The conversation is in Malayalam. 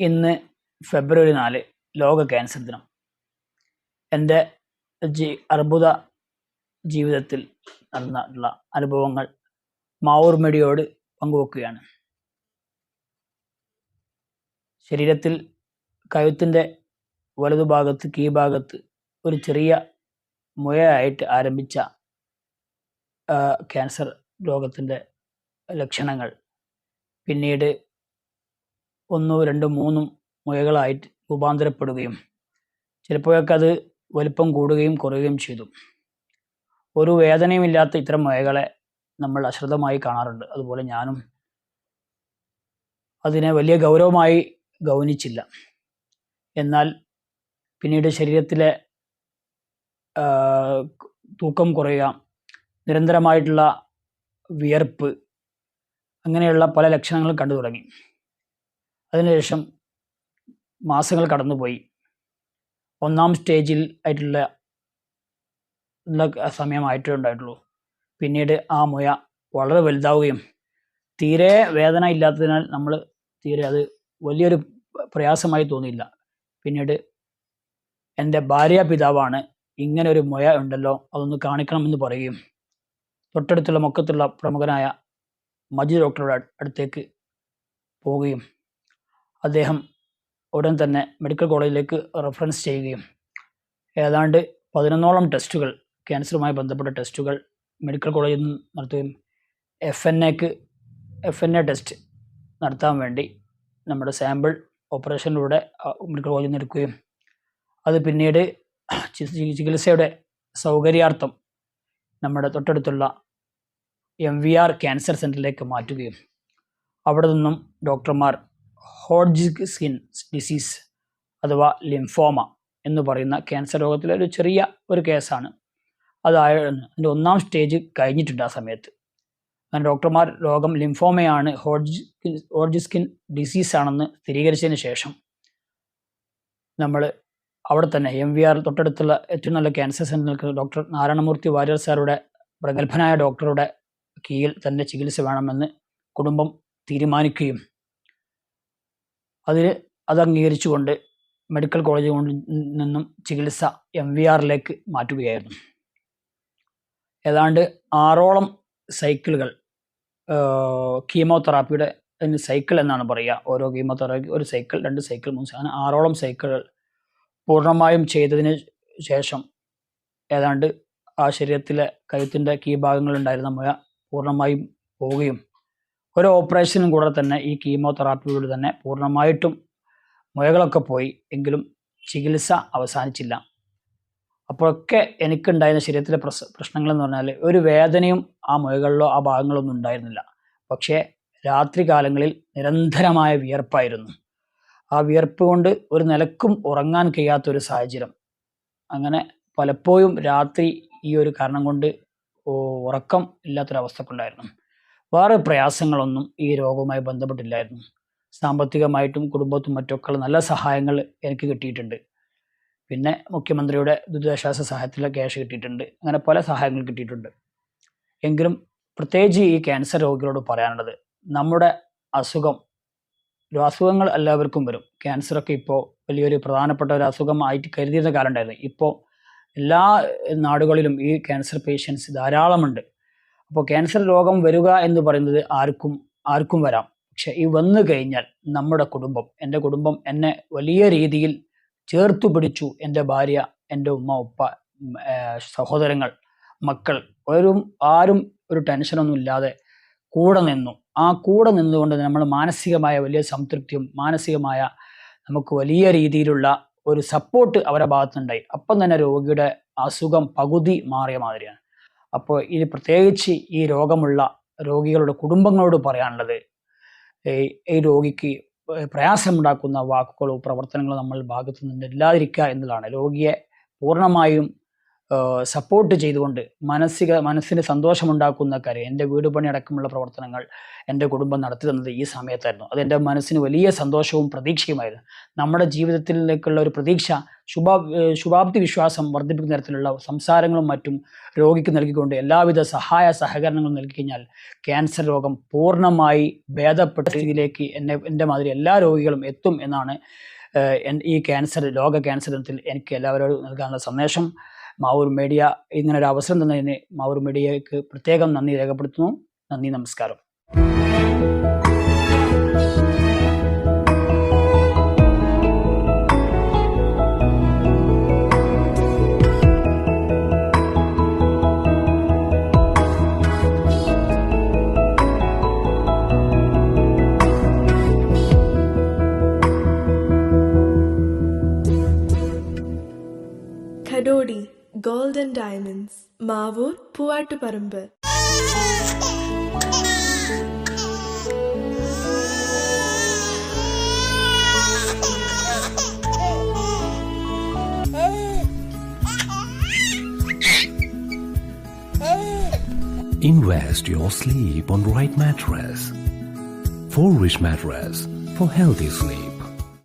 ഇന്ന് ഫെബ്രുവരി നാല് ലോക ക്യാൻസർ ദിനം. എന്റെ ജി അർബുദ ജീവിതത്തിൽ നടന്നിട്ടുള്ള അനുഭവങ്ങൾ മാവൂർ പങ്കുവെക്കുകയാണ്. ശരീരത്തിൽ കഴുത്തിന്റെ വലതുഭാഗത്ത് കീഴ്ഭാഗത്ത് ഒരു ചെറിയ മുഴയായിട്ട് ആരംഭിച്ച ക്യാൻസർ രോഗത്തിന്റെ ലക്ഷണങ്ങൾ. പിന്നീട് ഒന്നോ രണ്ടോ മൂന്നും മുയകളായിട്ട് രൂപാന്തരപ്പെടുകയും ചിലപ്പോഴൊക്കെ അത് വലിപ്പം കൂടുകയും കുറയുകയും ചെയ്തു. ഒരു വേദനയുമില്ലാത്ത ഇത്തരം മുയകളെ നമ്മൾ അശ്രദ്ധമായി കാണാറുണ്ട്. അതുപോലെ ഞാനും അതിനെ വലിയ ഗൗരവമായി ഗൗനിച്ചില്ല. എന്നാൽ പിന്നീട് ശരീരത്തിലെ തൂക്കം കുറയുക നിരന്തരമായിട്ടുള്ള വിയർപ്പ് അങ്ങനെയുള്ള പല ലക്ഷണങ്ങളും കണ്ടു തുടങ്ങി. അതിനുശേഷം മാസങ്ങൾ കടന്നുപോയി. ഒന്നാം സ്റ്റേജിൽ ആയിട്ടുള്ള സമയമായിട്ടേ ഉണ്ടായിട്ടുള്ളൂ പിന്നീട് ആ മുയ വളരെ വലുതാവുകയും തീരെ വേദന ഇല്ലാത്തതിനാൽ നമ്മൾ തീരെ അത് വലിയൊരു പ്രയാസമായി തോന്നിയില്ല. പിന്നീട് എന്റെ ഭാര്യ പിതാവാണ് ഇങ്ങനെ ഒരു മുയ ഉണ്ടല്ലോ അതൊന്ന് കാണിക്കണമെന്ന് പറയുകയും തൊട്ടടുത്തുള്ള മൊക്കത്തുള്ള പ്രമുഖനായ മജി ഡോക്ടറുടെ അടുത്തേക്ക് പോവുകയും അദ്ദേഹം ഉടൻ തന്നെ മെഡിക്കൽ കോളേജിലേക്ക് റെഫറൻസ് ചെയ്യുകയും ഏതാണ്ട് പതിനൊന്നോളം ടെസ്റ്റുകൾ ക്യാൻസറുമായി ബന്ധപ്പെട്ട ടെസ്റ്റുകൾ മെഡിക്കൽ കോളേജിൽ നിന്ന് നടത്തുകയും എഫ് എൻ എക്ക് എഫ് എൻ എ ടെസ്റ്റ് നടത്താൻ വേണ്ടി നമ്മുടെ സാമ്പിൾ ഓപ്പറേഷനിലൂടെ മെഡിക്കൽ കോളേജിൽ നിന്ന് എടുക്കുകയും അത് പിന്നീട് ചികിത്സയുടെ സൗകര്യാർത്ഥം നമ്മുടെ തൊട്ടടുത്തുള്ള എം വി ആർ ക്യാൻസർ സെന്ററിലേക്ക് മാറ്റുകയും അവിടെ നിന്നും ഡോക്ടർമാർ ഹോഡ്ജ് സ്കിൻ ഡിസീസ് അഥവാ ലിംഫോമ എന്ന് പറയുന്ന ക്യാൻസർ രോഗത്തിലെ ഒരു ചെറിയ ഒരു കേസാണ് അതായിരുന്നു അതിന്റെ ഒന്നാം സ്റ്റേജ് കഴിഞ്ഞിട്ടുണ്ട് ആ സമയത്ത്. അങ്ങനെ ഡോക്ടർമാർ രോഗം ലിംഫോമയാണ് ഹോഡ്ജ് ഹോഡ്ജിസ്കിൻ ഡിസീസ് ആണെന്ന് സ്ഥിരീകരിച്ചതിന് ശേഷം നമ്മൾ അവിടെ തന്നെ എം വി ആർ തൊട്ടടുത്തുള്ള ഏറ്റവും നല്ല ക്യാൻസർ സെന്ററിൽ ഡോക്ടർ നാരായണമൂർത്തി വാര്യർ സാറുടെ പ്രഗത്ഭനായ ഡോക്ടറുടെ കീഴിൽ തന്നെ ചികിത്സ വേണമെന്ന് കുടുംബം തീരുമാനിക്കുകയും അതിന് അത് അംഗീകരിച്ചുകൊണ്ട് മെഡിക്കൽ കോളേജിൽ നിന്നും ചികിത്സ എം വി ആറിലേക്ക് മാറ്റുകയായിരുന്നു. ഏതാണ്ട് ആറോളം സൈക്കിളുകൾ കീമോതെറാപ്പിയുടെ അതിന് സൈക്കിൾ എന്നാണ് പറയുക. ഓരോ കീമോതെറാപ്പി ഒരു സൈക്കിൾ രണ്ട് സൈക്കിൾ മൂന്ന് അങ്ങനെ ആറോളം സൈക്കിളുകൾ പൂർണമായും ചെയ്തതിന് ശേഷം ഏതാണ്ട് ആ ശരീരത്തിലെ കഴുത്തിന്റെ കീഭാഗങ്ങളുണ്ടായിരുന്ന മുഴ പൂർണമായും പോവുകയും ഒരു ഓപ്പറേഷനും കൂടെ തന്നെ ഈ കീമോതെറാപ്പിയിലൂടെ തന്നെ പൂർണമായിട്ടും മുഴകളൊക്കെ പോയി എങ്കിലും ചികിത്സ അവസാനിച്ചില്ല. അപ്പോഴൊക്കെ എനിക്കുണ്ടായിരുന്ന ശരീരത്തിലെ പ്രശ് പ്രശ്നങ്ങൾ എന്ന് പറഞ്ഞാൽ ഒരു വേദനയും ആ മുയകളിലോ ആ ഭാഗങ്ങളോ ഒന്നും ഉണ്ടായിരുന്നില്ല. പക്ഷേ രാത്രി കാലങ്ങളിൽ നിരന്തരമായ വിയർപ്പായിരുന്നു. ആ വിയർപ്പ് കൊണ്ട് ഒരു നിലക്കും ഉറങ്ങാൻ കഴിയാത്തൊരു സാഹചര്യം. അങ്ങനെ പലപ്പോഴും രാത്രി ഈ ഒരു കാരണം കൊണ്ട് ഉറക്കം ഇല്ലാത്തൊരവസ്ഥക്കുണ്ടായിരുന്നു. വേറെ പ്രയാസങ്ങളൊന്നും ഈ രോഗവുമായി ബന്ധപ്പെട്ടില്ലായിരുന്നു. സാമ്പത്തികമായിട്ടും കുടുംബത്തും മറ്റൊക്കെ നല്ല സഹായങ്ങൾ എനിക്ക് കിട്ടിയിട്ടുണ്ട്. പിന്നെ മുഖ്യമന്ത്രിയുടെ ദുരിതാശ്വാസ സഹായത്തിലെ ക്യാഷ് കിട്ടിയിട്ടുണ്ട്. അങ്ങനെ പല സഹായങ്ങൾ കിട്ടിയിട്ടുണ്ട്. എങ്കിലും പ്രത്യേകിച്ച് ഈ ക്യാൻസർ രോഗികളോട് പറയാനുള്ളത് നമ്മുടെ അസുഖം അസുഖങ്ങൾ എല്ലാവർക്കും വരും. ക്യാൻസറൊക്കെ ഇപ്പോൾ വലിയൊരു പ്രധാനപ്പെട്ട ഒരു അസുഖമായിട്ട് കരുതിയിരുന്ന കാലം ഉണ്ടായിരുന്നു. ഇപ്പോൾ എല്ലാ നാടുകളിലും ഈ ക്യാൻസർ പേഷ്യൻസ് ധാരാളമുണ്ട്. അപ്പോൾ ക്യാൻസർ രോഗം വരിക എന്ന് പറയുന്നത് ആർക്കും ആർക്കും വരാം. പക്ഷെ ഈ വന്നു കഴിഞ്ഞാൽ നമ്മുടെ കുടുംബം എന്റെ കുടുംബം എന്നെ വലിയ രീതിയിൽ ചേർത്തു പിടിച്ചു. എന്റെ ഭാര്യ എന്റെ ഉമ്മ ഉപ്പ സഹോദരങ്ങൾ മക്കൾ ഒരു ആരും ഒരു ടെൻഷനൊന്നും ഇല്ലാതെ കൂടെ നിന്നു. ആ കൂടെ നിന്നുകൊണ്ട് നമ്മൾ മാനസികമായ വലിയ സംതൃപ്തിയും മാനസികമായ നമുക്ക് വലിയ രീതിയിലുള്ള ഒരു സപ്പോർട്ട് അവരുടെ ഭാഗത്തുനിന്നുണ്ടായി. അപ്പം തന്നെ രോഗിയുടെ അസുഖം പകുതി മാറിയ മാതിരിയാണ്. അപ്പോൾ ഇത് പ്രത്യേകിച്ച് ഈ രോഗമുള്ള രോഗികളുടെ കുടുംബങ്ങളോട് പറയാനുള്ളത് ഈ- രോഗിക്ക് പ്രയാസമുണ്ടാക്കുന്ന വാക്കുകളോ പ്രവർത്തനങ്ങളോ നമ്മൾ ഭാഗത്തു നിന്ന് ഇല്ലാതിരിക്കുക എന്നതാണ്. രോഗിയെ പൂർണമായും സപ്പോർട്ട് ചെയ്തുകൊണ്ട് മാനസിക മനസ്സിന് സന്തോഷമുണ്ടാക്കുന്ന കാര്യം എന്റെ വീട് പണി അടക്കമുള്ള പ്രവർത്തനങ്ങൾ എന്റെ കുടുംബം നടത്തി തന്നത് ഈ സമയത്തായിരുന്നു. അത് എന്റെ മനസ്സിന് വലിയ സന്തോഷവും പ്രതീക്ഷയുമായിരുന്നു. നമ്മുടെ ജീവിതത്തിലേക്കുള്ള ഒരു പ്രതീക്ഷ ശുഭാ ശുഭാപ്തി വിശ്വാസം വർദ്ധിപ്പിക്കുന്ന തരത്തിലുള്ള സംസാരങ്ങളും മറ്റും രോഗിക്ക് നൽകിക്കൊണ്ട് എല്ലാവിധ സഹായ സഹകരണങ്ങളും നൽകി കഴിഞ്ഞാൽ ക്യാൻസർ രോഗം പൂർണമായി ഭേദപ്പെട്ട സ്ഥിതിയിലേക്ക് എന്നെ എന്റെ മാതിരി എല്ലാ രോഗികളും എത്തും എന്നാണ് ഈ ക്യാൻസർ ലോക ക്യാൻസർ ദിനത്തിൽ എനിക്ക് എല്ലാവരോടും നൽകാനുള്ള സന്ദേശം. മാവൂർ മീഡിയ ഇങ്ങനെ ഒരു അവസരം തന്നതിന് മാവൂർ മീഡിയയ്ക്ക് പ്രത്യേകം നന്ദി രേഖപ്പെടുത്തുന്നു. നന്ദി നമസ്കാരം. Kadodi Gold and Diamonds, Mavur, Puvattuparambு. Invest your sleep on right mattress. For rich mattress for healthy sleep.